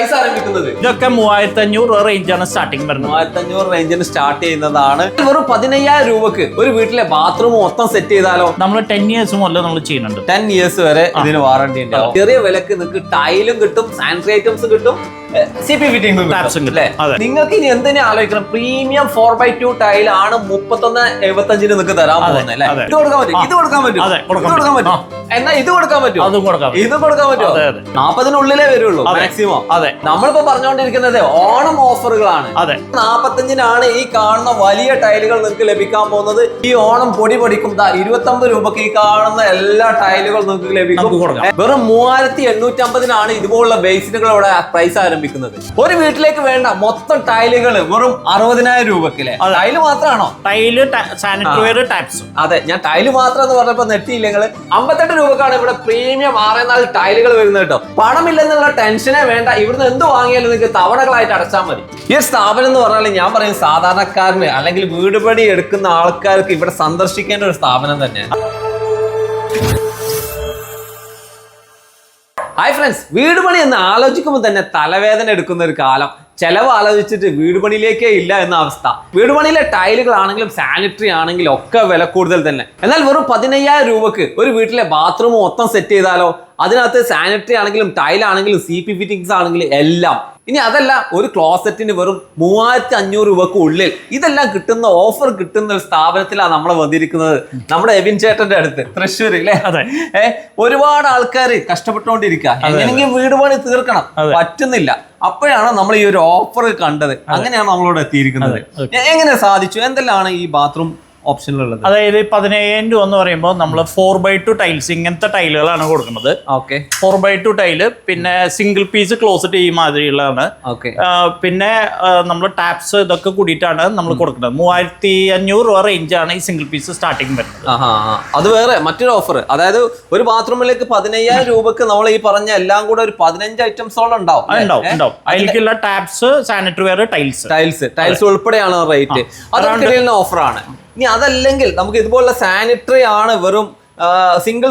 Price ആരംഭിക്കുന്നത് ഇതൊക്കെ മൂവായിരത്തി അഞ്ഞൂറ് റേഞ്ചാണ് സ്റ്റാർട്ടിംഗ് വരുന്നത്. മൂവായിരത്തി അഞ്ഞൂറ് റേഞ്ചിന് സ്റ്റാർട്ട് ചെയ്യുന്നതാണ്. വെറും പതിനയ്യായിരം രൂപക്ക് ഒരു വീട്ടിലെ ബാത്റൂം മൊത്തം സെറ്റ് ചെയ്താലോ? നമ്മൾ ടെൻ ഇയേഴ്സ് മുതൽ നമ്മൾ ചെയ്യുന്നുണ്ട്. ടെൻ ഇയേഴ്സ് വരെ ഇതിന് വാറണ്ടി ഉണ്ടാവും ചെറിയ വിലക്ക് നിങ്ങൾക്ക് ടൈലും കിട്ടും സാനിറ്ററി ഐറ്റംസ് കിട്ടും. സി പി ഫിറ്റിംഗ് നിങ്ങൾക്ക് ഇനി എന്തിനാ ആലോചിക്കണം? Premium four by two tile ആണ് മുപ്പത്തൊന്ന് എഴുപത്തഞ്ചിന് നിങ്ങൾക്ക് തരാൻ പോകുന്നത് അല്ലേ? ഇത് കൊടുക്കാൻ പറ്റും. ഇത് കൊടുക്കാൻ പറ്റും. ഇത് കൊടുക്കാൻ പറ്റും. എന്നാ ഇത് കൊടുക്കാൻ പറ്റും അതും കൊടുക്കാം ഇത് കൊടുക്കാൻ പറ്റുമോ. നാപ്പതിനുള്ളിലേ വരുള്ളൂ. മാക്സിമം അതെ. നമ്മളിപ്പോ പറഞ്ഞുകൊണ്ടിരിക്കുന്നത് ഓണം ഓഫറുകളാണ് അതെ. നാപ്പത്തഞ്ചിനാണ് ഈ കാണുന്ന വലിയ ടൈലുകൾ നിങ്ങൾക്ക് ലഭിക്കാൻ പോകുന്നത്. ഈ ഓണം പൊടി പൊടിക്കും. ഇരുപത്തി ഇരുപത്തൊമ്പത് രൂപക്ക് ഈ കാണുന്ന എല്ലാ ടൈലുകളും നിങ്ങൾക്ക് ലഭിക്കും. വെറും മൂവായിരത്തി എണ്ണൂറ്റി അമ്പതിനാണ് ഇതുപോലുള്ള ബേസിനുകൾ ഇവിടെ പ്രൈസ് ആരംഭിക്കുന്നത് ഒരു വീട്ടിലേക്ക് വേണ്ട മൊത്തം ടൈലുകൾ വെറും അറുപതിനായിരം രൂപക്കില്ലേ. ടൈൽ മാത്രമാണോ? ടൈൽ സാനിറ്ററി വെയർ ടാപ്സ് അതെ ഞാൻ ടൈൽ മാത്രം എന്ന് പറഞ്ഞപ്പോ നെറ്റിയില്ലെങ്കിൽ അമ്പത്തെട്ട് രൂപക്കാണ് ഇവിടെ പ്രീമിയം ആറേ നാല് ടൈലുകൾ വരുന്നത് കേട്ടോ. പണമില്ലെന്നുള്ള ടെൻഷനേ വേണ്ട. ഇവിടുന്ന് എന്ത് വാങ്ങിയാലും നിങ്ങൾക്ക് തവണകളായിട്ട് അടച്ചാൽ മതി. ഈ സ്ഥാപനം എന്ന് പറഞ്ഞാൽ ഞാൻ പറയും സാധാരണക്കാരന് അല്ലെങ്കിൽ വീട് പണി എടുക്കുന്ന ആൾക്കാർക്ക് ഇവിടെ സന്ദർശിക്കേണ്ട ഒരു സ്ഥാപനം തന്നെയാണ്. ഹായ് ഫ്രണ്ട്സ് വീട് പണി എന്ന് ആലോചിക്കുമ്പോൾ തന്നെ തലവേദന എടുക്കുന്ന ഒരു കാലം. ചെലവ് ആലോചിച്ചിട്ട് വീട് പണിയിലേക്കേ ഇല്ല എന്ന അവസ്ഥ. വീട് പണിയിലെ ടൈലുകളാണെങ്കിലും സാനിറ്ററി ആണെങ്കിലും ഒക്കെ വില കൂടുതൽ തന്നെ. എന്നാൽ വെറും പതിനയ്യായിരം രൂപക്ക് ഒരു വീട്ടിലെ ബാത്റൂം മൊത്തം സെറ്റ് ചെയ്താലോ? അതിനകത്ത് സാനിറ്ററി ആണെങ്കിലും ടൈൽ ആണെങ്കിലും സി പി ഫിറ്റിംഗ്സ് ആണെങ്കിലും എല്ലാം. ഇനി അതല്ല ഒരു ക്ലോസറ്റിന് വെറും മൂവായിരത്തി അഞ്ഞൂറ് രൂപക്ക് ഉള്ളിൽ ഇതെല്ലാം കിട്ടുന്ന ഓഫർ കിട്ടുന്ന ഒരു സ്ഥാപനത്തിലാണ് നമ്മൾ വന്നിരിക്കുന്നത്. നമ്മുടെ എബിൻ ചേട്ടന്റെ അടുത്ത് തൃശ്ശൂർ അല്ലേ? അതെ. ഏ ഒരുപാട് ആൾക്കാർ കഷ്ടപ്പെട്ടുകൊണ്ടിരിക്കുക എങ്ങനെയെങ്കിലും വീട് പണി തീർക്കണം. പറ്റുന്നില്ല. അപ്പോഴാണ് നമ്മൾ ഈ ഒരു ഓഫർ കണ്ടത്. അങ്ങനെയാണ് നമ്മളോട് എത്തിയിരിക്കുന്നത്. എങ്ങനെ സാധിച്ചു? എന്തെല്ലാം ഈ ബാത്റൂം ഓപ്ഷനിലുള്ളത്. അതായത് പതിനയ്യായിരം രൂപ എന്ന് പറയുമ്പോൾ നമ്മൾ ഫോർ ബൈ ടു ടൈൽസ് ഇങ്ങനത്തെ ടൈലുകളാണ് കൊടുക്കുന്നത്. Okay. Four by two tile പിന്നെ സിംഗിൾ പീസ് ക്ലോസറ്റ് ഈ മാതിരിയുള്ളതാണ്. ഓക്കെ. പിന്നെ നമ്മൾ ടാപ്സ് ഇതൊക്കെ കൂടിയിട്ടാണ് നമ്മൾ കൊടുക്കുന്നത്. മൂവായിരത്തി അഞ്ഞൂറ് രൂപ റേഞ്ചാണ് ഈ സിംഗിൾ പീസ് സ്റ്റാർട്ടിങ് വരുന്നത്. അത് വേറെ മറ്റൊരു ഓഫർ അതായത് ഒരു ബാത്റൂമിലേക്ക് പതിനയ്യായിരം രൂപക്ക് നമ്മൾ ഈ പറഞ്ഞ എല്ലാം കൂടെ ഒരു പതിനഞ്ച് ഐറ്റംസോളം ഉണ്ടാവും ഉണ്ടാവും അതിലേക്കുള്ള taps sanitary ware tiles tiles tiles ഉൾപ്പെടെയാണ് റേറ്റ് അതൊക്കെ ഓഫറാണ് ഇനി അതല്ലെങ്കിൽ നമുക്ക് ഇതുപോലുള്ള സാനിറ്ററി ആണ് വെറും സിംഗിൾ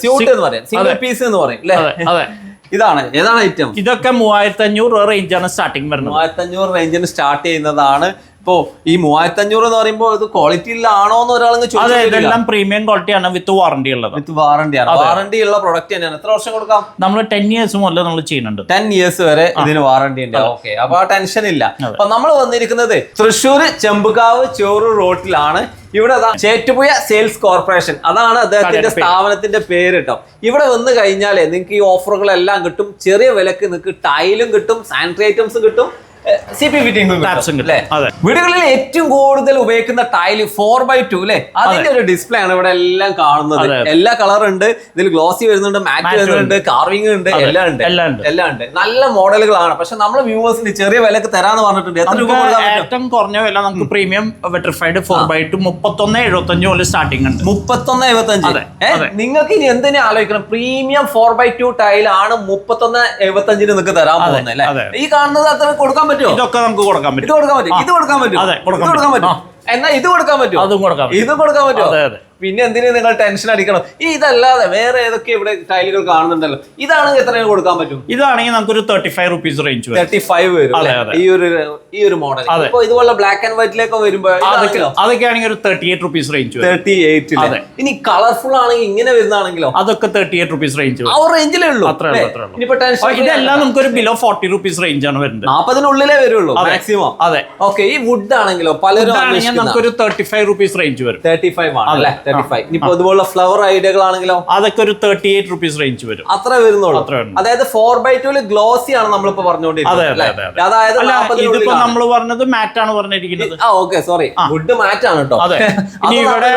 സ്യൂട്ട് എന്ന് പറയും. സിംഗിൾ പീസ് എന്ന് പറയും അല്ലേ ഇതാണ് ഏതാണ് ഐറ്റം ഇതൊക്കെ മൂവായിരത്തി അഞ്ഞൂറ് റേഞ്ചാണ് സ്റ്റാർട്ടിങ് വരുന്നത്. മൂവായിരത്തി അഞ്ഞൂറ് റേഞ്ചിന് സ്റ്റാർട്ട് ചെയ്യുന്നതാണ് ഇപ്പോ ഈ മൂവായിരത്തി അഞ്ഞൂറ് എന്ന് പറയുമ്പോൾ ഇത് ക്വാളിറ്റി എന്ന് ഒരാളെന്ന് അതെ ഇതെല്ലാം പ്രീമിയം ക്വാളിറ്റിയാണ് വിത്ത് വാറണ്ടി ഉള്ളത്. വിത്ത് വാറണ്ടി ആണ്. വാറണ്ടി ഉള്ള പ്രൊഡക്റ്റ് തന്നെയാണ്. എത്ര വർഷം കൊടുക്കാം? നമ്മൾ ടെൻ ഇയേഴ്സ് മുതൽ നമ്മൾ ചെയ്യുന്നുണ്ട്. ടെൻ ഇയേഴ്സ് വരെ ഇതിന് വാറണ്ടി ഉണ്ട്. ഓക്കെ അപ്പൊ ആ ടെൻഷൻ ഇല്ല. അപ്പൊ നമ്മൾ വന്നിരിക്കുന്നത് തൃശ്ശൂർ ചെമ്പുകാവ് ചോറൂർ റോട്ടിലാണ്. ഇവിടെ അതാ ചേറ്റുപുയ സെയിൽസ് കോർപ്പറേഷൻ അതാണ് അദ്ദേഹത്തിന്റെ സ്ഥാപനത്തിന്റെ പേര് കേട്ടോ ഇവിടെ വന്നു കഴിഞ്ഞാലേ നിങ്ങൾക്ക് ഈ ഓഫറുകളെല്ലാം കിട്ടും. ചെറിയ വിലക്ക് നിങ്ങൾക്ക് ടൈലും കിട്ടും സാനിറ്ററി ഐറ്റംസും കിട്ടും. വീടുകളിൽ ഏറ്റവും കൂടുതൽ ഉപയോഗിക്കുന്ന ടൈൽ ഫോർ ബൈ ടു അല്ലെ? അതിന്റെ ഒരു ഡിസ്പ്ലേ ആണ് ഇവിടെ എല്ലാം കാണുന്നത്. എല്ലാ കളർ ഉണ്ട്. ഇതിൽ ഗ്ലോസി വരുന്നുണ്ട് മാറ്റ് വരുന്നുണ്ട് കാർവിംഗ് ഉണ്ട് എല്ലാം ഉണ്ട്. എല്ലാം ഉണ്ട്. നല്ല മോഡലുകളാണ്. പക്ഷെ നമ്മളെ വ്യൂവേഴ്സിന് ചെറിയ വിലക്ക് തരാന്ന് പറഞ്ഞിട്ടുണ്ട്. എത്ര രൂപ ഏറ്റവും കുറഞ്ഞ വില നമുക്ക് premium vitrified four by two മുപ്പത്തൊന്ന് എഴുപത്തഞ്ച് മുതൽ സ്റ്റാർട്ടിംഗ് ഉണ്ട്. മുപ്പത്തൊന്ന് എഴുപത്തഞ്ച്. നിങ്ങൾക്ക് ഇനി എന്തിനാ ആലോചിക്കണം? Premium four by two tile ആണ് മുപ്പത്തൊന്ന് എഴുപത്തഞ്ചിന് നിങ്ങൾക്ക് തരാൻ പോകുന്നത് അല്ലേ? ഈ കാണുന്നത് അത്ര കൊടുക്കാൻ പറ്റുമോ? ഇതൊക്കെ നമുക്ക് കൊടുക്കാൻ ഇത് പറ്റും കൊടുക്കാൻ പറ്റും. ഇത് കൊടുക്കാൻ പറ്റും. അതെ, കൊടുക്കാൻ ഇത് കൊടുക്കാൻ പറ്റും. എന്നാ ഇത് കൊടുക്കാൻ പറ്റും അതും കൊടുക്കാം പറ്റും. ഇത് കൊടുക്കാൻ പറ്റും അതെ അതെ. പിന്നെ എന്തിനു നിങ്ങൾ ടെൻഷൻ അടിക്കണം? ഈ ഇതല്ലാതെ വേറെ ഏതൊക്കെ ഇവിടെ ടൈലുകൾ കാണുന്നുണ്ടല്ലോ? ഇതാണെങ്കിൽ എത്ര കൊടുക്കാൻ പറ്റും? ഇതാണെങ്കിൽ നമുക്കൊരു thirty five rupees range thirty five വരും ഈ ഒരു ഈ ഒരു മോഡൽ അപ്പൊ ഇപ്പൊ ഇതുപോലെ ബ്ലാക്ക് ആൻഡ് വൈറ്റിലേക്ക് വരുമ്പോ അതൊക്കെ അതൊക്കെ ആണെങ്കിൽ ഒരു thirty eight rupees range thirty eight ഇനി കളർഫുൾ ആണെങ്കിൽ ഇങ്ങനെ വരുന്നതാണെങ്കിലോ അതൊക്കെ തേർട്ടി എയ്റ്റ് റുപ്പീസ് റേഞ്ച് ആ റേഞ്ചിലേ ഉള്ളൂ. അത്ര ഇതെല്ലാം നമുക്കൊരു ബിലോ ഫോർട്ടി റുപ്പീസ് റേഞ്ച് ആണ് വരുന്നത്. നാൽപ്പതിനുള്ളിലേ വരുള്ളൂ മാക്സിമം അതെ. ഓക്കെ ഈ വുഡ് ആണെങ്കിലോ പലരും നമുക്കൊരു തേർട്ടി ഫൈവ് റുപ്പീസ് റേഞ്ച് വരും. തേർട്ടി ഫൈവ് ആണ്. അല്ലെ? തേർട്ടി ഫൈവ് ഇനിയിപ്പോ ഇതുപോലുള്ള ഫ്ലവർ ഐഡിയകളാണെങ്കിലോ? അതൊക്കെ ഒരു തേർട്ടി എയ്റ്റ് റുപ്പീസ് റേഞ്ച് വരും. അത്ര വരുന്നുള്ളൂ. അതായത് ഫോർ ബൈ ടുവിൽ ഗ്ലോസി ആണ് നമ്മളിപ്പോ പറഞ്ഞുകൊണ്ടിരിക്കുന്നത് അതെ അതെ അതെ. അതായത് ഇതിപ്പോ നമ്മൾ പറഞ്ഞത് മാറ്റ് ആണ് പറഞ്ഞിരിക്കുന്നത്. ആ ഓക്കെ സോറി വുഡ് മാറ്റ് ആണ് കേട്ടോ ഇനി ഇവിടെ.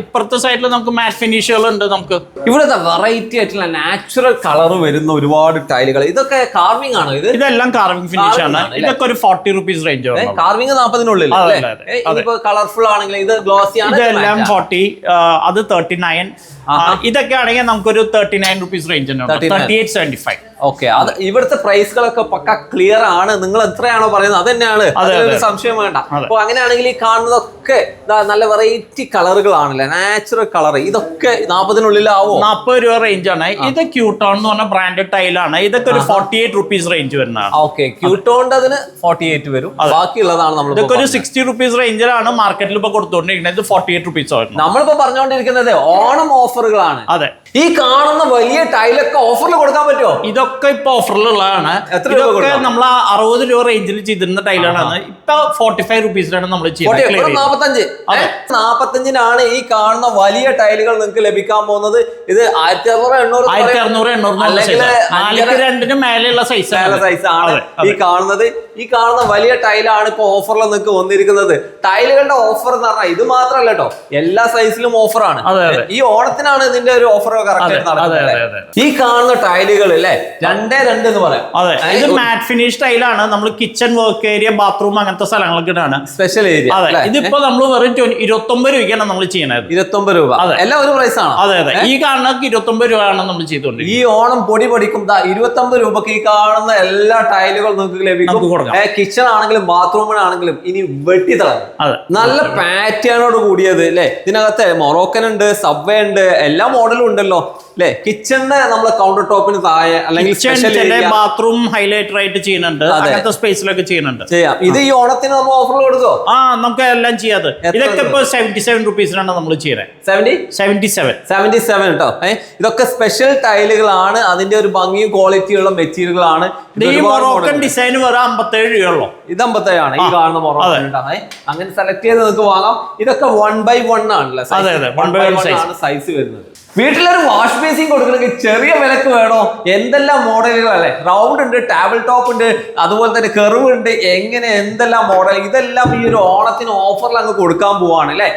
ഇപ്പുറത്തെ സൈഡിൽ നമുക്ക് മാറ്റ് ഫിനിഷുകൾ ഉണ്ട് നമുക്ക്. ഇവിടുത്തെ വെറൈറ്റി ആയിട്ടുള്ള നാച്ചുറൽ കളർ വരുന്ന ഒരുപാട് ടൈലുകൾ ഇതൊക്കെ കാർവിംഗ് ആണ് ഇത്? ഇതെല്ലാം കാർവിംഗ് ഫിനിഷ് ആണ്. ഇതൊക്കെ ഒരു ഫോർട്ടി റുപ്പീസ് റേഞ്ച് കാർവിംഗ് നാൽപ്പതിനുള്ളിൽ കളർഫുൾ ആണെങ്കിൽ ഇത് ഗ്ലോസി ആണ് ഇതെല്ലാം. ഫോർട്ടി അത് തേർട്ടി നയൻ ഇതൊക്കെ ആണെങ്കിൽ നമുക്കൊരു thirty nine rupees range 39. Thirty eight seventy five okay അത് ഇവിടുത്തെ പ്രൈസുകളൊക്കെ പക്ക ക്ലിയർ ആണ്. നിങ്ങൾ എത്രയാണോ പറയുന്നത് അത് തന്നെയാണ് അതിലൊരു. സംശയം വേണ്ട. അപ്പൊ അങ്ങനെയാണെങ്കിൽ ഈ കാണുന്നതൊക്കെ നല്ല വെറൈറ്റി കളറുകളാണല്ലേ നാച്ചുറൽ കളർ ഇതൊക്കെ നാപ്പതിനുള്ളിലാവോ? നാൽപ്പത് രൂപ റേഞ്ച് ആണ്. ഇത് ക്യൂട്ടോൺ എന്ന് പറഞ്ഞ ബ്രാൻഡഡ് ടൈലാണ് ഇതൊക്കെ ഒരു ഫോർട്ടി എയ്റ്റ് റുപ്പീസ് റേഞ്ച് വരുന്നതാണ് ഓക്കെ ക്യൂട്ടോണ്ട് അതിന് ഫോർട്ടി എയ്റ്റ് വരും ബാക്കിയുള്ളതാണ് നമ്മൾ ഇതൊക്കെ ഒരു സിക്സ്റ്റി റുപ്പീസ് റേഞ്ചിലാണ് മാർക്കറ്റിൽ ഇപ്പൊ കൊടുത്തുകൊണ്ടിരിക്കുന്നത് ഇത് ഫോർട്ടി എയ്റ്റ് റുപ്പീസ് നമ്മളിപ്പോ പറഞ്ഞുകൊണ്ടിരിക്കുന്നത് ഓണം ഓഫറുകളാണ് അതെ. ഈ കാണുന്ന വലിയ ടൈലൊക്കെ ഓഫറിൽ കൊടുക്കാൻ പറ്റുമോ? ഇതൊക്കെ ഇപ്പൊ ഓഫറിലുള്ളതാണ് ഇതൊക്കെ നമ്മൾ അറുപത് രൂപ റേഞ്ചിൽ ചെയ്തിരുന്ന ടൈലാണ്. ഇപ്പൊ ഫോർട്ടി ഫൈവ് റുപ്പീസിലാണ് നമ്മൾ ചെയ്യുന്നത് നാപ്പത്തഞ്ച്. നാപ്പത്തഞ്ചിനാണ് ഈ കാണുന്ന വലിയ ടൈലുകൾ നിങ്ങൾക്ക് ലഭിക്കാൻ പോകുന്നത്. ഇത് ആയിരത്തി അറുന്നൂറ് എണ്ണൂറ് ആയിരത്തി അറുന്നൂറ് എണ്ണൂറ് രണ്ടിന് മേലെയുള്ള സൈസ് സൈസ് ആണ് ഈ കാണുന്നത്. ഈ കാണുന്ന വലിയ ടൈലാണ് ഇപ്പൊ ഓഫറിൽ നിങ്ങൾക്ക് വന്നിരിക്കുന്നത്. ടൈലുകളുടെ ഓഫർ എന്ന് പറഞ്ഞാൽ ഇത് മാത്രമല്ല കേട്ടോ എല്ലാ സൈസിലും ഓഫറാണ് ഈ അതെ. ഓണത്തിനാണ് ഇതിന്റെ ഒരു ഓഫർ കറക്റ്റ് ഈ കാണുന്ന ടൈലുകൾ അല്ലേ രണ്ടേ രണ്ട് എന്ന് പറയാം. അതെ ഇത് മാറ്റ് ഫിനിഷ് ടൈലാണ് നമ്മൾ കിച്ചൺ വർക്ക് ഏരിയ ബാത്റൂം അങ്ങനത്തെ സ്ഥലങ്ങളൊക്കെ ഇടാണ്. സ്പെഷ്യൽ ഏരിയ അതെ ഇതിപ്പോ നമ്മൾ വെറും ഇരുപത്തി ഒമ്പത് രൂപയ്ക്കാണ് നമ്മൾ ചെയ്യണത്. ഇരുപത്തൊമ്പത് രൂപ. അതെ. എല്ലാം ഒരു പ്രൈസ് ആണ്? അതെ അതെ. ഈ കാണുന്ന ഇരുപത്തി ഒമ്പത് രൂപയാണ് നമ്മൾ ചെയ്തോണ്ട് ഈ ഓണം പൊടി പൊടിക്കും. ഇരുപത്തി ഇരുപത്തൊമ്പത് രൂപക്ക് ഈ കാണുന്ന എല്ലാ ടൈലുകളും നിങ്ങൾക്ക് ലഭിക്കും. കിച്ചൺ ആണെങ്കിലും ബാത്റൂമിനാണെങ്കിലും ഇനി വെട്ടിത്തിളങ്ങും അതെ. നല്ല പാറ്റേണോട് കൂടിയത് അല്ലേ ഇതിനകത്ത് മൊറോക്കൻ ഉണ്ട് സബ്വേ ഉണ്ട് എല്ലാ മോഡലും ഉണ്ടല്ലോ. അല്ലേ കിച്ചണിന്റെ നമ്മളെ കൗണ്ടർ ടോപ്പിന് താഴെ അല്ലെങ്കിൽ ബാത്റൂം ഹൈലൈറ്റർ ആയിട്ട് ചെയ്യുന്നുണ്ട്. അങ്ങനത്തെ സ്പേസിലൊക്കെ ചെയ്യുന്നുണ്ട്. ചെയ്യാം. ഇത് ഈ ഓണത്തിന് നമ്മൾ ഓഫർ കൊടുക്കോ ആ നമുക്ക് എല്ലാം ചെയ്യാതെ ഇതൊക്കെ? ഇപ്പൊ സെവന്റി സെവൻ റുപ്പീസിനാണ് നമ്മൾ ചെയ്യുന്നത് seventy seventy seven seventy seven കേട്ടോ ഇതൊക്കെ സ്പെഷ്യൽ ടൈലുകളാണ് അതിന്റെ ഒരു ഭംഗിയും ക്വാളിറ്റിയുള്ള മെറ്റീരിയലുകളാണ്. ഈ മൊറോക്കൻ. ഡിസൈൻ വെറും അമ്പത്തേഴ് രൂപയുള്ളൂ. ഇത് അമ്പത്തേഴാണ്. ഈ കാണുന്ന മൊറോക്കൻ അങ്ങനെ സെലക്ട് ചെയ്ത് നിങ്ങൾക്ക് വാങ്ങാം. ഇതൊക്കെ വൺ ബൈ വൺ ആണല്ലേ സൈസ് വരുന്നത്. വീട്ടിലൊരു വാഷ് ബേസിൻ കൊടുക്കണമെങ്കിൽ ചെറിയ വിലക്ക് വേണോ? എന്തെല്ലാം മോഡലുകളല്ലേ റൗണ്ട് ഉണ്ട് ടേബിൾ ടോപ്പ് ഉണ്ട് അതുപോലെ തന്നെ കെറിവ് ഉണ്ട്. എങ്ങനെ എന്തെല്ലാം മോഡൽ ഇതെല്ലാം ഈ ഒരു ഓണത്തിന് ഓഫറിൽ അങ്ങ് കൊടുക്കാൻ പോവാണ് അല്ലേ?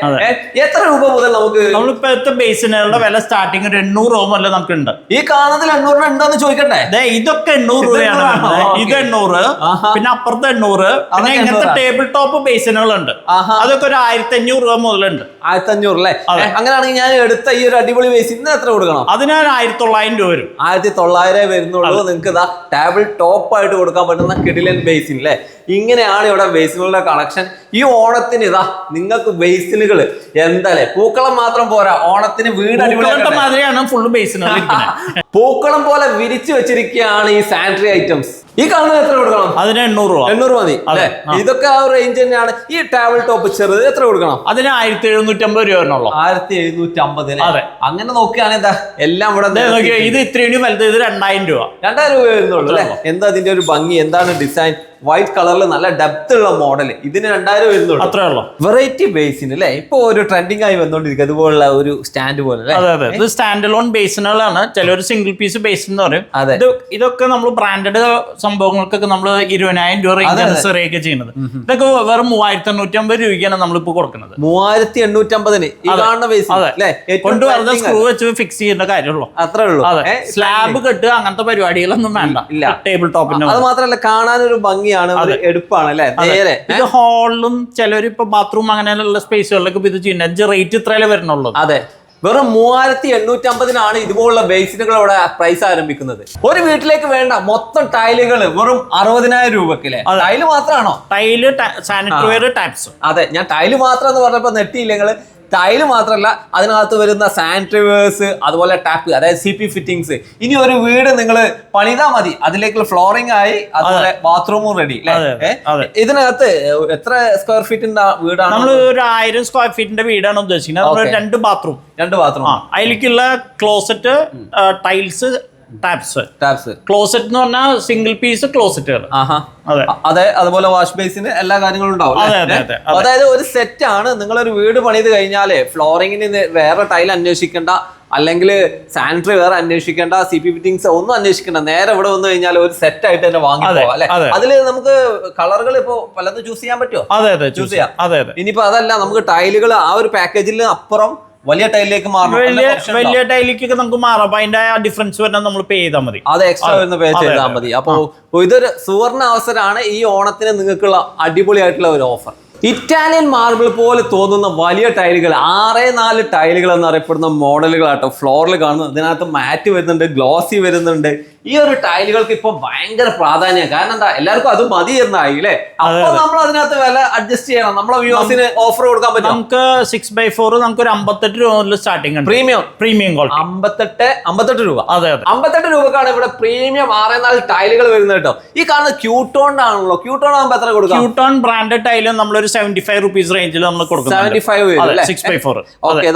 എത്ര രൂപ മുതൽ നമുക്ക് നമ്മളിപ്പോഴത്തെ ബേസിനുകളുടെ വില സ്റ്റാർട്ടിംഗ് ഒരു എണ്ണൂറ് രൂപ മുതൽ നമുക്ക് ഉണ്ട് ഈ കാണുന്നതിൽ എണ്ണൂറിന് ഉണ്ടോന്ന് ചോദിക്കട്ടെ ഇതൊക്കെ എണ്ണൂറ് രൂപയാണ്. ഇത് എണ്ണൂറ് പിന്നെ അപ്പുറത്ത് എണ്ണൂറ് പിന്നെ ഇങ്ങനത്തെ ടേബിൾ ടോപ്പ് ബേസിനുകളുണ്ട്. അതൊക്കെ ഒരു ആയിരത്തി അഞ്ഞൂറ് രൂപ മുതലുണ്ട്. ആയിരത്തി അഞ്ഞൂറ് അല്ലേ അങ്ങനെയാണെങ്കിൽ ഞാൻ എടുത്ത ഈ ഒരു അടിപൊളി ബേസ് ഇന്ന് എത്ര കൊടുക്കണം? അതിനാൽ ആയിരത്തി തൊള്ളായിരം രൂപ വരും. ആയിരത്തി തൊള്ളായിരം വരുന്നുള്ളൂ നിങ്ങൾക്ക് ഇതാ ടേബിൾ ടോപ്പ് ആയിട്ട് കൊടുക്കാൻ പറ്റുന്ന കിടിലൻ ബേസിൻ അല്ലേ ഇങ്ങനെയാണ് ഇവിടെ ബേസിനുകളുടെ കളക്ഷൻ ഈ ഓണത്തിന് ഇതാ നിങ്ങൾക്ക് ബേസിനുകൾ എന്തല്ലേ? പൂക്കളം മാത്രം പോരാ. ഓണത്തിന് വീട്? മാതിരിയാണ് ഫുള്ള് ബേസിനുകൾ പൂക്കളം പോലെ വിരിച്ചു വെച്ചിരിക്കുകയാണ് ഈ സാനിറ്ററി ഐറ്റംസ് ഈ കാണുന്നത് എത്ര കൊടുക്കണം? അതിന് എണ്ണൂറ് രൂപ. എണ്ണൂറ് മതി. അതെ, ഇതൊക്കെ ആ റേഞ്ച് തന്നെയാണ്. ഈ ടേബിൾ ടോപ്പ് ചെറുത് എത്ര കൊടുക്കണം? അതിന് ആയിരത്തി എഴുന്നൂറ്റി അമ്പത് രൂപ വരണുള്ളൂ. ആയിരത്തി എഴുന്നൂറ്റി അമ്പത് അതെ. അങ്ങനെ നോക്കുകയാണെങ്കിൽ എന്താ? എല്ലാം ഇവിടെ ഇത് ഇത്രയും വലുത് ഇത് രണ്ടായിരം രൂപ. രണ്ടായിരം രൂപ വരുന്നുള്ളൂ അല്ലേ? എന്താ അതിന്റെ ഒരു ഭംഗി? എന്താണ് ഡിസൈൻ വൈറ്റ് കളറിൽ നല്ല ഡെപ്ത് ഉള്ള മോഡൽ ഇതിന് രണ്ടായിരം വരുന്നുള്ളൂ. അത്രേ ഉള്ളൂ. വെറൈറ്റി ബേസിന് അല്ലേ ഇപ്പൊ ഒരു ട്രെൻഡിങ് ആയി വന്നോണ്ടിരിക്കും. അതുപോലുള്ള ഒരു സ്റ്റാൻഡ് പോലെ അതെ അതെ. ഇത് സ്റ്റാൻഡ് ലോൺ ബേസിനുകളാണ് ഒരു സിംഗിൾ പീസ് ബേസ് എന്ന് പറയും. അതെ. ഇത് ഇതൊക്കെ നമ്മൾ ബ്രാൻഡഡ് സംഭവങ്ങൾക്കൊക്കെ നമ്മൾ ഇരുപതിനായിരം രൂപ റേഞ്ച് ഒക്കെ ചെയ്യുന്നത്. ഇതൊക്കെ വെറും മൂവായിരത്തി എണ്ണൂറ്റി അമ്പത് രൂപയ്ക്കാണ് നമ്മളിപ്പോ കൊടുക്കുന്നത്. മൂവായിരത്തി എണ്ണൂറ്റി അമ്പതിന് ഈ അതെ. കാണുന്ന ബേസ് അതെ. അല്ലേ ഏറ്റവും കൊണ്ടുവരുന്ന സ്ക്രൂ. വെച്ച് ഫിക്സ് ചെയ്യുന്ന കാര്യമുള്ളൂ. അത്രേ ഉള്ളൂ. അതെ. സ്ലാബ് കെട്ടുക അങ്ങനത്തെ പരിപാടികളൊന്നും വേണ്ട. ഇല്ല. ടേബിൾ ടോപ്പിന്റെ അത് മാത്രല്ല കാണാനൊരു ഭംഗിയാണ് ഒരു എടുപ്പാണ് അല്ലെ? നേരെ. ഇത് ഹാളിലും ചിലർ ഇപ്പൊ ബാത്റൂം അങ്ങനെയുള്ള സ്പേസുകളിലൊക്കെ ഇത് ചെയ്യുന്നത്. റേറ്റ് ഇത്രയല്ലേ വരണുള്ളൂ അതെ. വെറും മൂവായിരത്തി എണ്ണൂറ്റി അമ്പതിനാണ് ഇതുപോലുള്ള ബേസിനുകൾ ഇവിടെ പ്രൈസ് ആരംഭിക്കുന്നത്. ഒരു വീട്ടിലേക്ക് വേണ്ട മൊത്തം ടൈലുകൾ വെറും അറുപതിനായിരം രൂപക്കല്ലേ ടൈൽ മാത്രമാണോ ടൈൽ സാനിറ്ററി വെയർ ടാപ്സ് അതെ. ഞാൻ ടൈൽ മാത്രം എന്ന് പറഞ്ഞപ്പോ നെട്ടിയില്ലെങ്കിൽ ടൈൽ മാത്രമല്ല അതിനകത്ത് വരുന്ന സാനിറ്റൈവേഴ്സ് അതുപോലെ ടാപ്പ് അതായത് സി പി ഫിറ്റിംഗ്സ് ഇനി ഒരു വീട് നിങ്ങൾ പണിതാ മതി. അതിലേക്കുള്ള ഫ്ലോറിംഗ് ആയി അതുപോലെ ബാത്റൂമും റെഡി. ഇതിനകത്ത് എത്ര സ്ക്വയർ ഫീറ്റിന്റെ വീടാണ്? നമ്മൾ ഒരു ആയിരം സ്ക്വയർ ഫീറ്റിന്റെ വീടാണ് ഉദ്ദേശിക്കുന്നത്. രണ്ട് ബാത്റൂം രണ്ട് ബാത്റൂം അതിലേക്കുള്ള closet tiles taps taps closet എന്ന് പറഞ്ഞാൽ സിംഗിൾ പീസ് ക്ലോസറ്റുകൾ ആഹാ. അതെ. അതെ അതുപോലെ വാഷ് ബേസിന് എല്ലാ കാര്യങ്ങളും ഉണ്ടാവും അതെ, അതെ, അതെ, അതെ. അതായത് ഒരു സെറ്റ് ആണ് നിങ്ങൾ ഒരു വീട് പണിത് കഴിഞ്ഞാൽ ഫ്ലോറിങ്ങിന് വേറെ ടൈൽ അന്വേഷിക്കേണ്ട അല്ലെങ്കിൽ സാനിറ്ററി വേറെ അന്വേഷിക്കേണ്ട സി പി ഫിറ്റിംഗ്സ് ഒന്നും അന്വേഷിക്കേണ്ട. നേരെ ഇവിടെ വന്നു കഴിഞ്ഞാൽ ഒരു സെറ്റ് ആയിട്ട് തന്നെ വാങ്ങി അതെ, പോവാം അല്ലെ? അതിൽ നമുക്ക് കളറുകൾ ഇപ്പോ പലതും ചൂസ് ചെയ്യാൻ പറ്റുമോ അതെ അതെ ചൂസ് ചെയ്യാം. അതെ ഇനിയിപ്പോ അതല്ല നമുക്ക് ടൈലുകൾ ആ ഒരു പാക്കേജിൽ അപ്പുറം വലിയ ടൈലിലേക്ക് മാറണം വലിയ ടൈലിലേക്ക് വലിയ ടൈലിലേക്ക് നമുക്ക് മാറാം. അപ്പൊ അതിന്റെ ഡിഫറൻസ് വരണം നമ്മൾ പേ ചെയ്താൽ മതി. അത് എക്സ്ട്രാ വരുന്ന പേ ചെയ്താൽ മതി. അപ്പോ ഇതൊരു സുവർണ അവസരമാണ് ഈ ഓണത്തിന് നിങ്ങൾക്കുള്ള അടിപൊളിയായിട്ടുള്ള ഒരു ഓഫർ ഇറ്റാലിയൻ മാർബിൾ പോലെ തോന്നുന്ന വലിയ ടൈലുകൾ ആറേ നാല് ടൈലുകൾ എന്നറിയപ്പെടുന്ന മോഡലുകളാട്ടോ ഫ്ലോറിൽ കാണുന്നത്. അതിനകത്ത് മാറ്റ് വരുന്നുണ്ട് ഗ്ലോസി വരുന്നുണ്ട്. ഈ ഒരു ടൈലുകൾക്ക് ഇപ്പൊ ഭയങ്കര പ്രാധാന്യം. കാരണം എന്താ? എല്ലാവർക്കും അത് മതി എന്നായി അല്ലേ? അപ്പൊ നമ്മൾ അതിനകത്ത് വില അഡ്ജസ്റ്റ് ചെയ്യണം. നമ്മളെ വ്യൂസിന് ഓഫർ കൊടുക്കാൻ പറ്റും നമുക്ക് സിക്സ് ബൈ ഫോർ നമുക്ക് ഒരു അമ്പത്തെട്ട് രൂപ മുതൽ സ്റ്റാർട്ടിംഗ് പ്രീമിയം പ്രീമിയം അമ്പത്തെട്ട് അമ്പത്തെട്ട് രൂപ. അതെ അതെ. അമ്പത്തെട്ട് രൂപക്കാണ് ഇവിടെ പ്രീമിയം ആറ് നാല് ടൈലുകൾ വരുന്നത് കേട്ടോ. ഈ കാണുന്ന ക്യൂട്ടോണ്ടാണല്ലോ ക്യൂട്ടോൺ ആകുമ്പോൾ എത്ര കൊടുക്കും? ക്യൂട്ടോൺ ബ്രാൻഡഡ് ടൈലും നമ്മളൊരു സെവന്റി ഫൈവ് റുപ്പീസ് റേഞ്ചിൽ നമ്മൾ seventy five six by four okay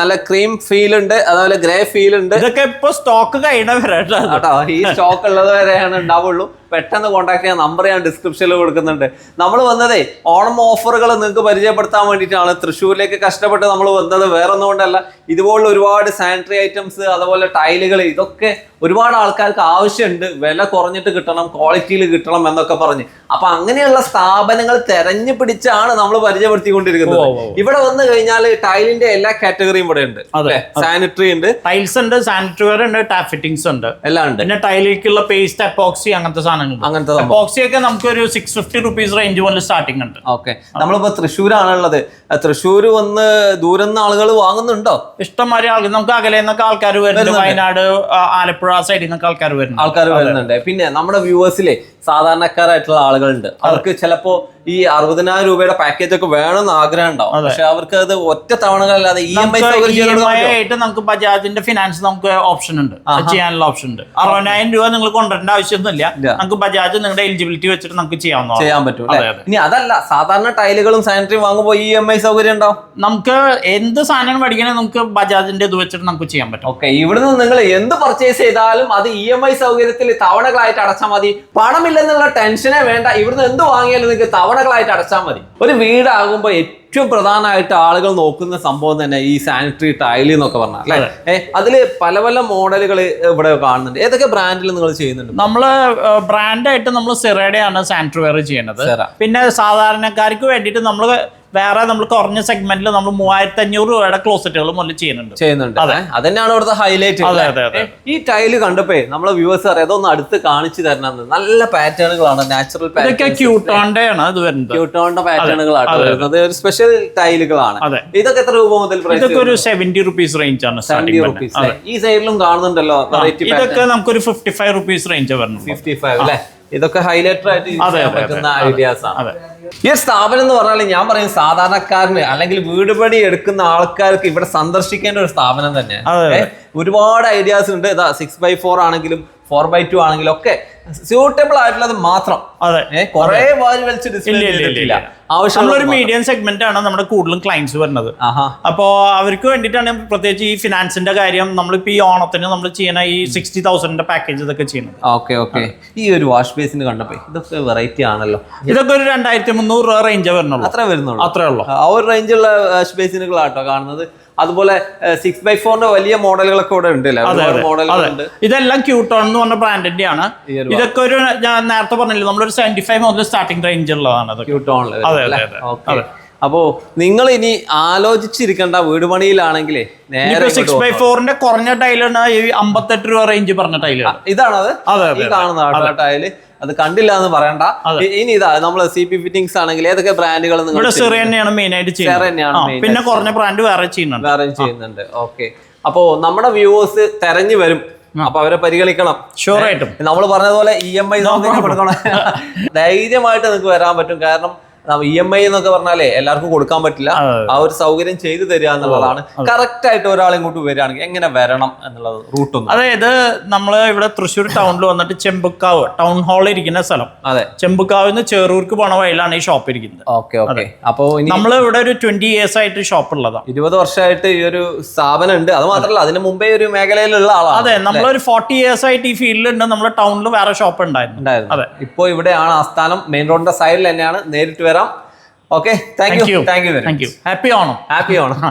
നല്ല ക്രീം ഫീൽ ഉണ്ട് അതുപോലെ ഗ്രേ ഫീൽ ഉണ്ട്. ഇതൊക്കെ ഇപ്പൊ സ്റ്റോക്ക് കഴിയണ വരാട്ടോ ഈ സ്റ്റോക്ക് ഉള്ളത് വരെയാണ് ഉണ്ടാവുള്ളൂ. പെട്ടെന്ന് കോൺടാക്ട് ചെയ്യാൻ നമ്പർ ഞാൻ ഡിസ്ക്രിപ്ഷനിൽ കൊടുക്കുന്നുണ്ട്. നമ്മൾ വന്നതേ ഓണം ഓഫറുകൾ നിങ്ങൾക്ക് പരിചയപ്പെടുത്താൻ വേണ്ടിയിട്ടാണ്. തൃശ്ശൂരിലേക്ക് കഷ്ടപ്പെട്ട് നമ്മൾ വന്നത് വേറെ ഒന്നുകൊണ്ടല്ല ഇതുപോലുള്ള ഒരുപാട് സാനിറ്ററി ഐറ്റംസ് അതുപോലെ ടൈലുകൾ ഇതൊക്കെ ഒരുപാട് ആൾക്കാർക്ക് ആവശ്യമുണ്ട്. വില കുറഞ്ഞിട്ട് കിട്ടണം ക്വാളിറ്റിയിൽ കിട്ടണം എന്നൊക്കെ പറഞ്ഞ്. അപ്പൊ അങ്ങനെയുള്ള സ്ഥാപനങ്ങൾ തെരഞ്ഞു പിടിച്ചാണ് നമ്മൾ പരിചയപ്പെടുത്തിക്കൊണ്ടിരിക്കുന്നത്. ഇവിടെ വന്നു കഴിഞ്ഞാൽ ടൈലിന്റെ എല്ലാ കാറ്റഗറിയും ഇവിടെ ഉണ്ട്. സാനിറ്ററി ഉണ്ട്. ടൈൽസ് ഉണ്ട് സാനിറ്ററി വെയർ ഉണ്ട് ടാപ്പ് ഫിറ്റിംഗ്സ് ഉണ്ട്. എല്ലാം ഉണ്ട്. പിന്നെ ടൈലിലേക്കുള്ള പേസ്റ്റ് അപ്പോക്സി അങ്ങനത്തെ സാധനങ്ങൾ അങ്ങനത്തെ. അപ്പോക്സി ഒക്കെ നമുക്ക് ഒരു സിക്സ് ഫിഫ്റ്റി റുപ്പീസ് റേഞ്ച് മുതൽ സ്റ്റാർട്ടിംഗ് ഉണ്ട്. ഓക്കെ നമ്മളിപ്പോ തൃശ്ശൂരാണുള്ളത്. തൃശ്ശൂർ വന്ന് ദൂരം നിന്ന് ആളുകൾ വാങ്ങുന്നുണ്ടോ? ഇഷ്ടംമാതിരി ആളുകൾ. നമുക്ക് അകലെ നിന്നൊക്കെ ആൾക്കാർ വരുന്നുണ്ട്. വയനാട് ആലപ്പുഴ സൈഡിൽ നിന്നൊക്കെ ആൾക്കാർ വരുന്നുണ്ട്. ആൾക്കാർ വരുന്നുണ്ട്. പിന്നെ നമ്മുടെ വ്യൂവേഴ്സിലെ സാധാരണക്കാരായിട്ടുള്ള ആളുകളുണ്ട് അവർക്ക് ചിലപ്പോ ഈ അറുപതിനായിരം രൂപയുടെ പാക്കേജ് ഒക്കെ വേണമെന്ന് ആഗ്രഹം ഉണ്ടാവും പക്ഷെ അവർക്ക് അത് ഒറ്റ തവണകളല്ലാതെ ഇ എം ഐ? ആയിട്ട് നമുക്ക് ബജാജിന്റെ ഫിനാൻസ് നമുക്ക് ഓപ്ഷൻ ഉണ്ട്. ചെയ്യാനുള്ള ഓപ്ഷൻ ഉണ്ട്. അറുപതിനായിരം രൂപ നിങ്ങൾ കൊണ്ടുവരേണ്ട ആവശ്യമൊന്നുമില്ല. നമുക്ക് ബജാജ് നിങ്ങളുടെ എലിജിബിലിറ്റി വെച്ചിട്ട് നമുക്ക് ചെയ്യാവുന്ന ചെയ്യാൻ പറ്റും ഇനി അതല്ല സാധാരണ ടൈലുകളും സാനിറ്ററിയും വാങ്ങുമ്പോൾ ഇ എം ഐ സൗകര്യം ഉണ്ടാവും നമുക്ക് എന്ത് സാധനം മേടിക്കണേ നമുക്ക് ബജാജിന്റെ ഇത് വെച്ചിട്ട് നമുക്ക് ചെയ്യാൻ പറ്റും. ഓക്കെ ഇവിടുന്ന് നിങ്ങൾ എന്ത് പർച്ചേസ് ചെയ്താലും അത് ഇ എം ഐ സൗകര്യത്തിൽ തവണകളായിട്ട് അടച്ചാൽ മതി. പണമില്ലെന്നുള്ള ടെൻഷനെ വേണ്ട. ഇവിടുന്ന് എന്ത് വാങ്ങിയാലും നിങ്ങൾക്ക് തവണകളായിട്ട് അടച്ചാൽ മതി. ഒരു വീടാകുമ്പോൾ ഏറ്റവും പ്രധാനമായിട്ട് ആളുകൾ നോക്കുന്ന സംഭവം തന്നെ ഈ സാനിറ്ററി ടൈൽ എന്നൊക്കെ പറഞ്ഞാൽ അല്ലേ? ഏഹ് അതിൽ പല പല മോഡലുകൾ ഇവിടെ കാണുന്നുണ്ട്. ഏതൊക്കെ ബ്രാൻഡിൽ നിങ്ങൾ ചെയ്യുന്നുണ്ട്? നമ്മൾ ബ്രാൻഡായിട്ട് നമ്മൾ സിറയുടെയാണ് സാനിറ്ററി വെയർ ചെയ്യുന്നത്. പിന്നെ സാധാരണക്കാർക്ക് വേണ്ടിയിട്ട് നമ്മൾ വേറെ നമ്മൾ കുറഞ്ഞ സെഗ്മെന്റിൽ നമ്മൾ മൂവായിരത്തി അഞ്ഞൂറ് രൂപയുടെ ക്ലോസറ്റുകൾ മുതൽ ചെയ്യുന്നുണ്ട്. ചെയ്യുന്നുണ്ട്. അത്. അതന്നെയാണ് ഇവിടുത്തെ ഹൈലൈറ്റ് അതെ, അതെ, അതെ. ഈ ടൈൽ കണ്ടപ്പോ നമ്മളെ വ്യൂവേഴ്സ് അറിയാം അതൊന്ന് അടുത്ത് കാണിച്ചു തരണം നല്ല പാറ്റേണുകളാണ് നാച്ചുറൽ ഇതൊക്കെ ക്യൂട്ടോണ്ടാണ് ആണ് ഇത് വരുന്നത്. ക്യൂട്ടോണ്ട പാറ്റേണുകളാണ്. വരുന്നത്. ഒരു സ്പെഷ്യൽ ടൈലുകളാണ് അതെ. ഇതൊക്കെ എത്ര രൂപ മുതൽ ഇതൊക്കെ ഒരു സെവന്റി റുപ്പീസ് റേഞ്ച് ആണ് സ്റ്റാർട്ടിംഗ് റുപ്പീസ് ഈ സൈഡിലും കാണുന്നുണ്ടല്ലോ ഇതൊക്കെ ഇതൊക്കെ നമുക്കൊരു ഫിഫ്റ്റി ഫൈവ് റുപ്പീസ് റേഞ്ച് വരുന്നത്. ഫിഫ്റ്റി ഫൈവ് അല്ലെ ഇതൊക്കെ ഹൈലൈറ്റർ ആയിട്ട് പറ്റുന്ന ഐഡിയാസ് ആണ്. ഈ സ്ഥാപനം എന്ന് പറഞ്ഞാൽ ഞാൻ പറയും സാധാരണക്കാരന് അല്ലെങ്കിൽ വീട് പണി എടുക്കുന്ന ആൾക്കാർക്ക് ഇവിടെ സന്ദർശിക്കേണ്ട ഒരു സ്ഥാപനം അതെ. ഒരുപാട് ഐഡിയാസ് ഉണ്ട്. ഇതാ സിക്സ് ബൈ ഫോർ ആണെങ്കിലും ഫോർ ബൈ ടു ആണെങ്കിലും ഒക്കെ സ്യൂട്ടബിൾ ആയിട്ടുള്ളത് മാത്രം. അതെ. കുറെ വാരി വലിച്ച് ഡിസ്പ്ലേ ചെയ്തിട്ടില്ല. നമ്മളൊരു മീഡിയം സെഗ്മെന്റ് ആണ് നമ്മുടെ കൂടുതലും ക്ലയൻസ് വരുന്നത്. അപ്പോ അപ്പോൾ അവർക്ക് വേണ്ടിയിട്ടാണ് പ്രത്യേകിച്ച് ഈ ഫിനാൻസിന്റെ കാര്യം നമ്മളിപ്പോൾ ഈ ഓണത്തിന് നമ്മൾ ചെയ്യുന്ന ഈ സിക്സ്റ്റി തൗസൻഡിന്റെ പാക്കേജ് ഇതൊക്കെ ചെയ്യുന്നത്. Okay okay. ഈ ഒരു വാഷ് ബേസിന് കണ്ടപ്പോ ഇതൊക്കെ വെറൈറ്റി ആണല്ലോ. ഇതൊക്കെ ഒരു രണ്ടായിരത്തി മുന്നൂറ് രൂപ റേഞ്ച് വരുന്നുള്ളൂ. അത്ര വരുന്നുള്ളൂ. അത്രേ ഉള്ളൂ. ആ ഒരു റേഞ്ചുള്ള വാഷ് ബേസിനുകളാട്ടോ കാണുന്നത്. അതുപോലെ സിക്സ് ബൈ ഫോറിന്റെ വലിയ മോഡലുകളൊക്കെ ഇവിടെ ഉണ്ട് മോഡലുകളുണ്ട് ഇതെല്ലാം ക്യൂട്ടോൺ എന്ന് പറഞ്ഞ ബ്രാൻഡിന്റെ ആണ് ഇതൊക്കെ ഒരു ഞാൻ നേരത്തെ പറഞ്ഞില്ല നമ്മളൊരു സെവന്റി ഫൈവ് മുതൽ സ്റ്റാർട്ടിംഗ് റേഞ്ച് ഉള്ളതാണ് അതൊക്കെ. ക്യൂട്ടോണിൽ അതെ, അതെ, അതെ. അപ്പോ നിങ്ങൾ ഇനി ആലോചിച്ചിരിക്കേണ്ട വീട് പണിയിലാണെങ്കിലേ നേരെ സിക്സ് ബൈ ഫോറിന്റെ കുറഞ്ഞ ടൈലാണ് ഈ അമ്പത്തെട്ട് രൂപ റേഞ്ച് പറഞ്ഞ ടൈലാണ് ഇതാണത് അതെ, ഈ കാണുന്ന ടൈൽ അത്. കണ്ടില്ല എന്ന് പറയണ്ട. ഇനി ഇതാ നമ്മൾ സി പി ഫിറ്റിംഗ്സ് ആണെങ്കിൽ ഏതൊക്കെ ബ്രാൻഡുകൾ നിങ്ങൾ ഇവിടെ തന്നെയാണ് മെയിൻ ആയിട്ട് ചെയ്യുന്നത്. പിന്നെ കുറഞ്ഞ ബ്രാൻഡ് വേറെ ചെയ്യുന്നുണ്ട്. വേറെ ചെയ്യുന്നുണ്ട്. ഓക്കെ അപ്പോ നമ്മുടെ വ്യൂവേഴ്സ് തെരഞ്ഞു വരും. അപ്പൊ അവരെ പരിഗണിക്കണം. ഷുവർ ആയിട്ടും. നമ്മൾ പറഞ്ഞതുപോലെ ഇ എം ഐ ധൈര്യമായിട്ട് നിങ്ങൾക്ക് വരാൻ പറ്റും. കാരണം ഇ എം ഐ എന്നൊക്കെ പറഞ്ഞാലേ എല്ലാവർക്കും കൊടുക്കാൻ പറ്റില്ല. ആ ഒരു സൗകര്യം ചെയ്തു തരിക എന്നുള്ളതാണ്. കറക്റ്റ് ആയിട്ട് ഒരാൾ ഇങ്ങോട്ട് വരികയാണെങ്കിൽ എങ്ങനെ വരണം എന്നുള്ളത് റൂട്ട് ഒന്ന്. അതായത് നമ്മൾ ഇവിടെ തൃശ്ശൂർ ടൗണിൽ വന്നിട്ട് ചെമ്പുക്കാവ് ടൗൺ ഹാളിൽ ഇരിക്കുന്ന സ്ഥലം. അതെ. ചെമ്പുക്കാവിൽ നിന്ന് ചെറൂർക്ക് പോണ വഴിയിലാണ് ഈ ഷോപ്പ് ഇരിക്കുന്നത്. Okay okay. അപ്പോ ഇനി നമ്മൾ ഇവിടെ ഒരു ട്വന്റി ഇയേഴ്സ് ആയിട്ട് ഷോപ്പ് ഉള്ളതാണ് ഇരുപത് വർഷമായിട്ട് ഈ ഒരു സ്ഥാപനം ഉണ്ട് അത് മാത്രമല്ല അതിന് മുമ്പേ ഒരു മേഖലയിലുള്ള ആളാണ്. അതെ നമ്മളൊരു ഫോർട്ടി ഇയേഴ്സ് ആയിട്ട് ഈ ഫീൽഡിൽ ഉണ്ട്. നമ്മുടെ ടൗണിൽ വേറെ ഷോപ്പ് ഉണ്ടായിരുന്നു. അതെ. ഇപ്പോ ഇവിടെയാണ് ആസ്ഥാനം മെയിൻ റോഡിന്റെ സൈഡിൽ തന്നെയാണ് നേരിട്ട് വരാം. Okay thank you thank you thank you happy Onam happy ആണ്